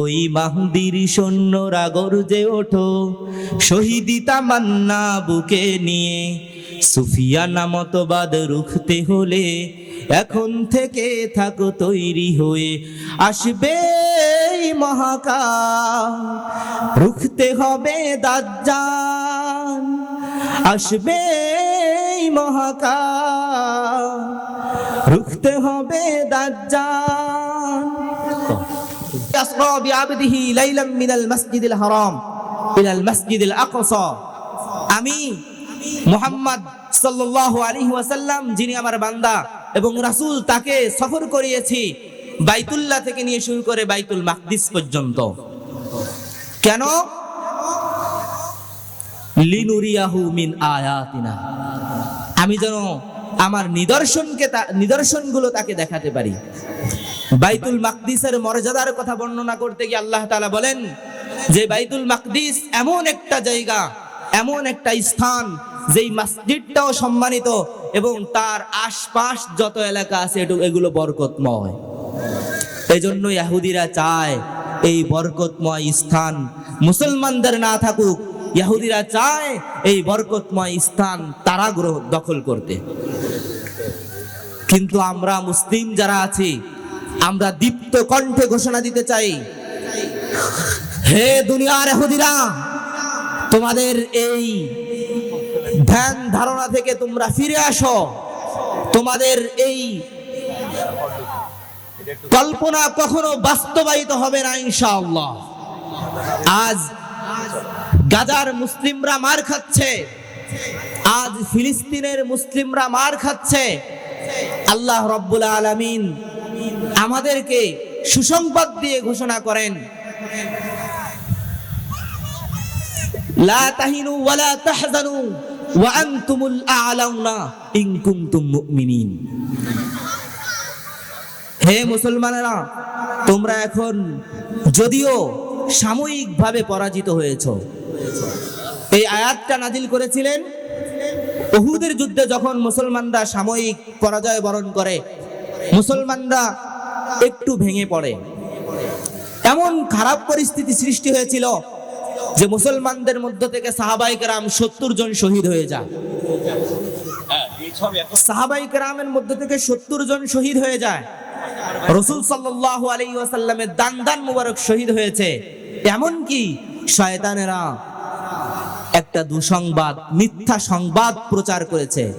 ওই মাহুদির সৈন্যরা গর্জে ওঠো, শহীদি তামান্না বুকে নিয়ে সুফিয়ানা মতবাদ রুখতে হলে এখন থেকে থাকো তৈরি হয়ে, আসবে মহাকাল, রুখতে হবে দাজ্জাল, আসবে মহাকাল, রুখতে হবে দাজ্জাল। আসরা বিআবদিহি লাইলাম মিনাল মাসজিদিল হারাম মিনাল মাসজিদিল আকসা আমি মুহাম্মদ সাল্লাল্লাহু আলাইহি ওয়াসাল্লাম, যিনি আমার বান্দা এবং রাসূল, তাকে সফর করিয়েছি বাইতুল্লাহ থেকে নিয়ে শুরু করে বাইতুল মাকদিস পর্যন্ত। কেন? লিনুরিয়াহু মিন আয়াতিনা। আমি যেন আমার নিদর্শনকে নিদর্শনগুলো তাকে দেখাতে পারি। বাইতুল মাকদিসের মর্যাদার কথা বর্ণনা করতে গিয়ে আল্লাহ তালা বলেন যে বাইতুল মাকদিস এমন একটা জায়গা, এমন একটা স্থান যেই মসজিদটাও সম্মানিত এবং তার আশপাশ যত এলাকা আছে এগুলো বরকতময়। এই জন্য ইহুদিরা চায় এই বরকতময় স্থান মুসলমানদের না থাকুক ইহুদিরা চায় এই বরকতময় স্থান তারা গ্রহ দখল করতে। কিন্তু আমরা মুসলিম যারা আছি আমরা দীপ্ত কণ্ঠে ঘোষণা দিতে চাই। হে দুনিয়ার এহুদিরা তোমাদের এই ধ্যান ধারণা থেকে তোমরা ফিরে আসো। তোমাদের এই কল্পনা কখনো বাস্তবায়িত হবে না, ইনশাআল্লাহ। আজ গাজার মুসলিমরা মার খাচ্ছে। আজ ফিলিস্তিনের মুসলিমরা মার খাচ্ছে। আল্লাহ রব্বুল আলামিন আমাদেরকে সুসংবাদ দিয়ে ঘোষণা করেন। হে মুসলমানেরা, তোমরা এখন যদিও সাময়িকভাবে পরাজিত হয়েছ, এই আয়াতটা নাজিল করেছিলেন উহুদের যুদ্ধে যখন মুসলমানরা সাময়িক পরাজয় বরণ করে মুসলমানরা একটু ভেঙে পড়ে। এমন খারাপ পরিস্থিতি সৃষ্টি হয়েছিল যে মুসলমানদের মধ্য থেকে সাহাবাই কেরাম সত্তর জন শহীদ হয়ে যায়। সাহাবাই কেরামের মধ্য থেকে সত্তর জন শহীদ হয়ে যায়। রসুল আলাইহি ওয়াসাল্লামের দান দান মুবারক শহীদ হয়েছে। এমন কি? শয়তানেরা একটা দুঃসংবাদ, মিথ্যা সংবাদ প্রচার করেছে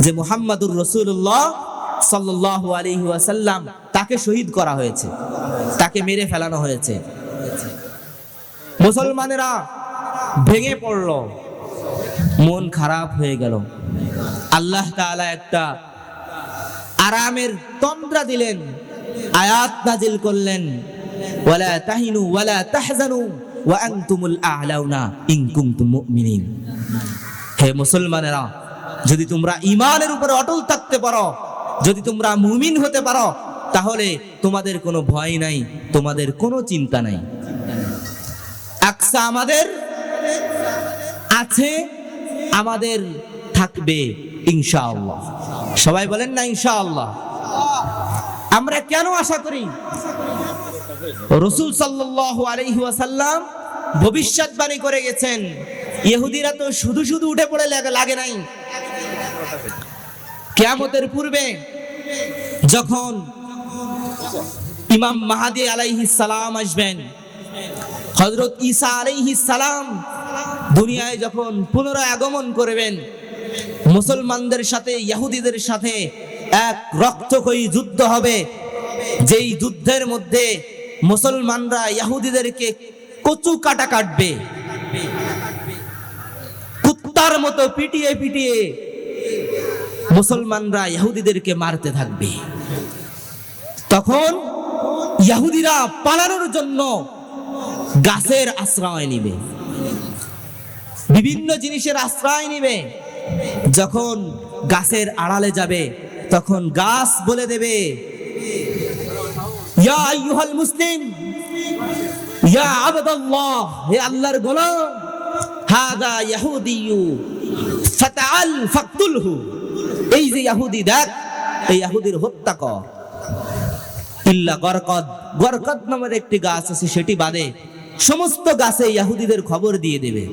যে মুহাম্মাদুর রসুল্লাহ ওয়াসাল্লাম তাকে শহীদ করা হয়েছে। তাকে মেরে ফেলানো হয়েছে। মুসলমানেরা ভেঙে পড়ল। মন খারাপ হয়ে গেল। আল্লাহ তাআলা একটা আরামের তন্দ্রা দিলেন। আয়াত নাজিল করলেন। ওয়ালা তাহিনু ওয়ালা তাহজানু ওয়া আনতুমুল আ'লাউনা ইন কুনতুম মুমিনিন। হে মুসলমানেরা, যদি তোমরা ঈমানের উপরে অটল থাকতে পারো যদি তোমরা মুমিন হতে পারো, তাহলে তোমাদের কোনো ভয় নাই, তোমাদের কোনো চিন্তা নাই। আমাদের আছে, আমাদের থাকবে, ইনশাআল্লাহ। সবাই বলেন না, ইনশাআল্লাহ। আমরা কেন আশা করি? রসুল সাল্লাল্লাহু আলাইহি ওয়াসাল্লাম ভবিষ্যৎবাণী করে গেছেন, ইহুদিরা তো শুধু শুধু উঠে পড়ে লাগে নাই। কিয়ামতের পূর্বে যখন ইমাম মাহাদি আলাইহি সালাম আসবেন, হযরত ঈসা আলাইহি সালাম দুনিয়ায় যখন পুনরায় আগমন করবেন, মুসলমানদের সাথে ইহুদিদের সাথে এক রক্তক্ষয়ী যুদ্ধ হবে, যেই যুদ্ধের মধ্যে মুসলমানরা ইহুদিদেরকে কচু কাটা কাটবে। কুত্তার মতো পিটিয়ে পিটিয়ে মুসলমানরা ইহুদিদেরকে মারতে থাকবে। তখন ইহুদিরা পালানোর জন্য গাছের আশ্রয় নিবে। বিভিন্ন জিনিসের আশ্রয় নিবে। যখন গাছের আড়ালে যাবে, তখন গাছ বলে দেবে, ইয়া মুসলিম, ইয়া আবদাল্লাহ, হে আল্লাহর গোলাম, হাদা ইয়াহুদিয়ু ফাতাআল ফাকতুলহু। এই যে ইহুদি দেখ, এই ইহুদির হত্যা কর। ইল্লা গরকদ। গরকদ নামের একটি গাছ আছে, সেটি বাদে সমস্ত গাছে ইয়াহুদিদের খবর দিয়ে দেবে।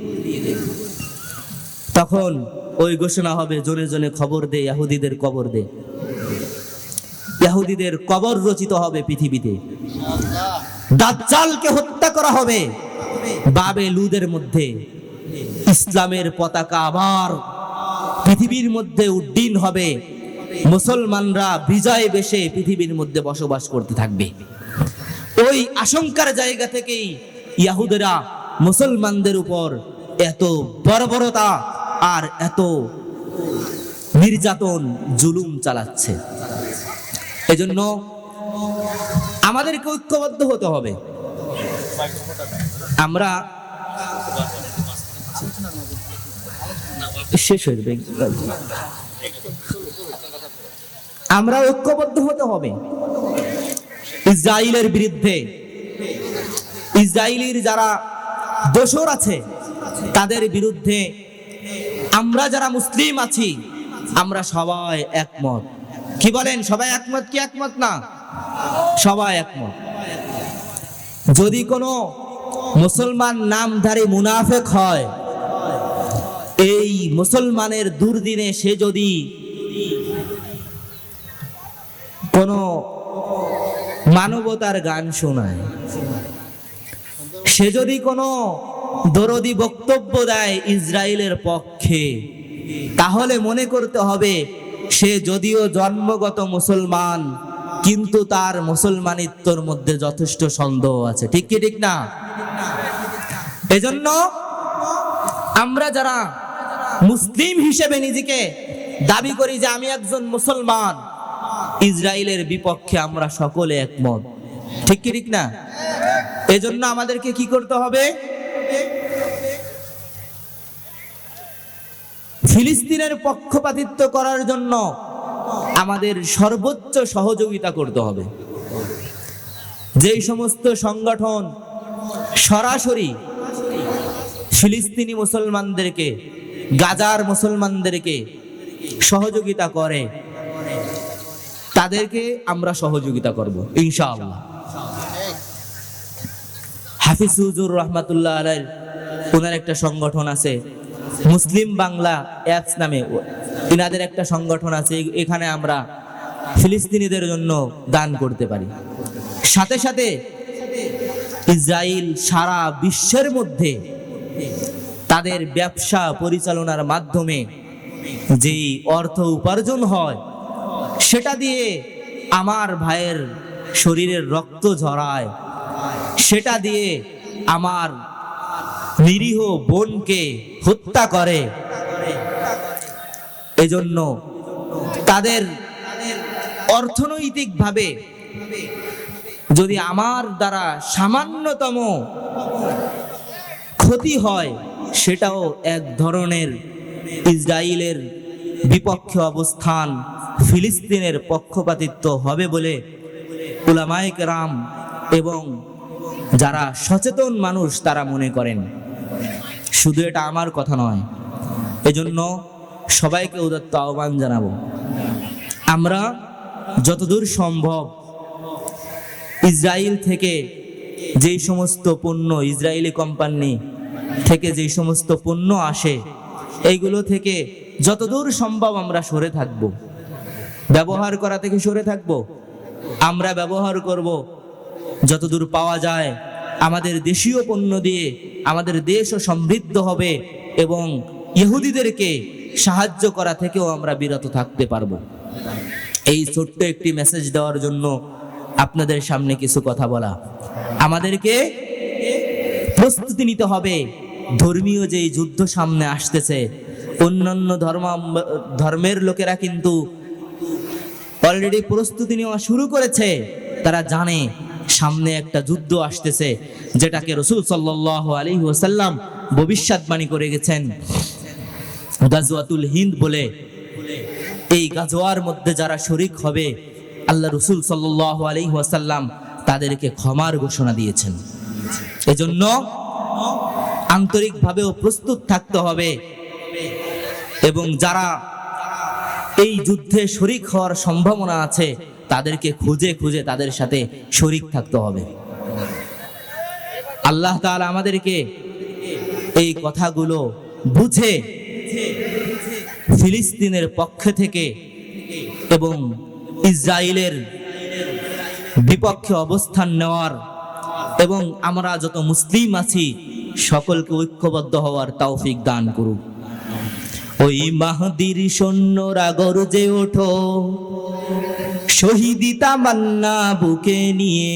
তখন ওই ঘোষণা হবে জনে জনে খবর দে, ইয়াহুদিদের কবর দে। ইয়াহুদিদের কবর রচিত হবে পৃথিবীতে। দাজ্জালকে হত্যা করা হবে। বাবে লুদের মধ্যে। ইসলামের পতাকা আবার পৃথিবীর মধ্যে উড্ডীন হবে, মুসলমানরা বিজয় বেশে পৃথিবীর মধ্যে বসবাস করতে থাকবে। ওই আশঙ্কার জায়গা থেকেই ইয়াহুদেরা মুসলমানদের উপর এত বর্বরতা আর এত নির্যাতন, জুলুম চালাচ্ছে। এজন্য আমাদেরকে ঐক্যবদ্ধ হতে হবে। আমরা শেষ হয়ে যাবে। আমরা ঐক্যবদ্ধ হতে হবে। ইসরায়েলের বিরুদ্ধে। ইসরায়েলের যারা দোসর আছে, তাদের বিরুদ্ধে আমরা যারা মুসলিম আছি, আমরা সবাই একমত। কি বলেন? সবাই একমত কি একমত না? সবাই একমত। যদি কোনো মুসলমান নামধারী মুনাফেক হয় এই মুসলমানের দুর্দিনে সে যদি কোনো মানবতার গান শোনায়, সে যদি কোনো দরদি বক্তব্য দেয় ইসরায়েলের পক্ষে, তাহলে মনে করতে হবে সে যদিও জন্মগত মুসলমান, কিন্তু তার মুসলমানিত্বর মধ্যে যথেষ্ট সন্দেহ আছে। ঠিক কি ঠিক না? এজন্য আমরা যারা মুসলিম হিসেবে নিজেকে দাবি করি যে আমি একজন মুসলমান। ইসরায়েলের বিপক্ষে আমরা সকলে একমত। ঠিক কি ঠিক না? এজন্য আমাদেরকে কি করতে হবে? ফিলিস্তিনের পক্ষপাতিত্ব করার জন্য আমাদের সর্বোচ্চ সহযোগিতা করতে হবে। যেই সমস্ত সংগঠন সরাসরি ফিলিস্তিনি মুসলমানদেরকে গাজার মুসলমানদেরকে সহযোগিতা করে, তাদেরকে আমরা সহযোগিতা করব, ইনশাআল্লাহ। হাফিজ হুজুর রহমাতুল্লাহ আলাই ওনার একটা সংগঠন আছে, মুসলিম বাংলা অ্যাপস নামে, ইনাদের একটা সংগঠন আছে এখানে আমরা ফিলিস্তিনিদের জন্য দান করতে পারি। সাথে সাথে ইসরায়েল সারা বিশ্বের মধ্যে তাদের ব্যবসা পরিচালনার মাধ্যমে যেই অর্থ উপার্জন হয়, সেটা দিয়ে আমার ভাইয়ের শরীরের রক্ত ঝরায়। সেটা দিয়ে আমার নিরীহ বোনকে হত্যা করে। এজন্য তাদের অর্থনৈতিকভাবে যদি আমার দ্বারা সামান্যতম ক্ষতি হয় সেটাও এক ধরনের ইসরায়েলের বিপক্ষে অবস্থান, ফিলিস্তিনের পক্ষপাতিত্ব হবে বলে উলামায়ক রাম এবং যারা সচেতন মানুষ তারা মনে করেন। শুধু এটা আমার কথা নয়, এজন্য সবাইকে উদত্ত আহ্বান জানাব। আমরা যতদূর সম্ভব ইসরায়েল থেকে যেই সমস্ত পণ্য ইসরায়েলি কোম্পানি থেকে যেই সমস্ত পণ্য আসে, এইগুলো থেকে যতদূর সম্ভব আমরা সরে থাকব। ব্যবহার করা থেকে সরে থাকব। আমরা ব্যবহার করব। যতদূর পাওয়া যায়, আমাদের দেশীয় পণ্য দিয়ে আমাদের দেশও সমৃদ্ধ হবে এবং ইহুদিদেরকে সাহায্য করা থেকেও আমরা বিরত থাকতে পারব। এই ছোট্ট একটি মেসেজ দেওয়ার জন্য আপনাদের সামনে কিছু কথা বলা। আমাদেরকে প্রস্তুতি নিতে হবে। ধর্মীয় যে যুদ্ধ সামনে আসতেছে, অন্যান্য ধর্ম ধর্মের লোকেরা কিন্তু অলরেডি প্রস্তুতি নেওয়া শুরু করেছে। তারা জানে সামনে একটা যুদ্ধ আসতেছে, যেটাকে রসুল সাল্লাহ আলী ওসাল্লাম ভবিষ্যৎবাণী করে গেছেন। গাজওয়াতুল হিন্দ বলে, এই গাজোয়ার মধ্যে যারা শরিক হবে, আল্লাহ রসুল সাল্লাহ আলী ওয়াসাল্লাম তাদেরকে ক্ষমার ঘোষণা দিয়েছেন। এজন্য আন্তরিকভাবেও প্রস্তুত থাকতে হবে। এবং যারা এই যুদ্ধে শরিক হওয়ার সম্ভাবনা আছে, তাদেরকে খুঁজে খুঁজে তাদের সাথে শরিক থাকতে হবে। আল্লাহ তাআলা আমাদেরকে এই কথাগুলো বুঝে ফিলিস্তিনের পক্ষ থেকে এবং ইসরায়েলের বিপক্ষে অবস্থান নেওয়ার এবং আমরা যত মুসলিম আছি সকলকে ঐক্যবদ্ধ হওয়ার তৌফিক দান করুক। ওই মাহদির সৈন্যরা গরজে ওঠো। শহীদি তামান্না বুকে নিয়ে।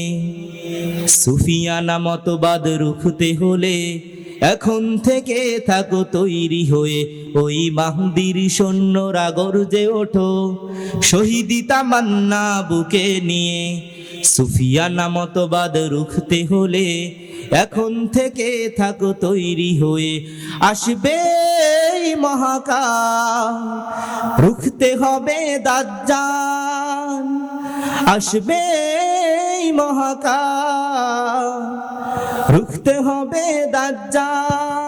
সুফিয়ানা মতবাদ রুখতে হলে এখন থেকে থাকো তৈরি হয়ে। ওই মাহদির সৈন্যরা গরজে ওঠো। শহীদি তামান্না বুকে নিয়ে। সুফিয়ানা মতবাদ রুখতে হলে এখন থেকে থাকো তৈরি হয়ে আসবে মহাকাল। রুখতে হবে দাজ্জাল, আসবে এই মহাকাল। রুখতে হবে দাজ্জাল।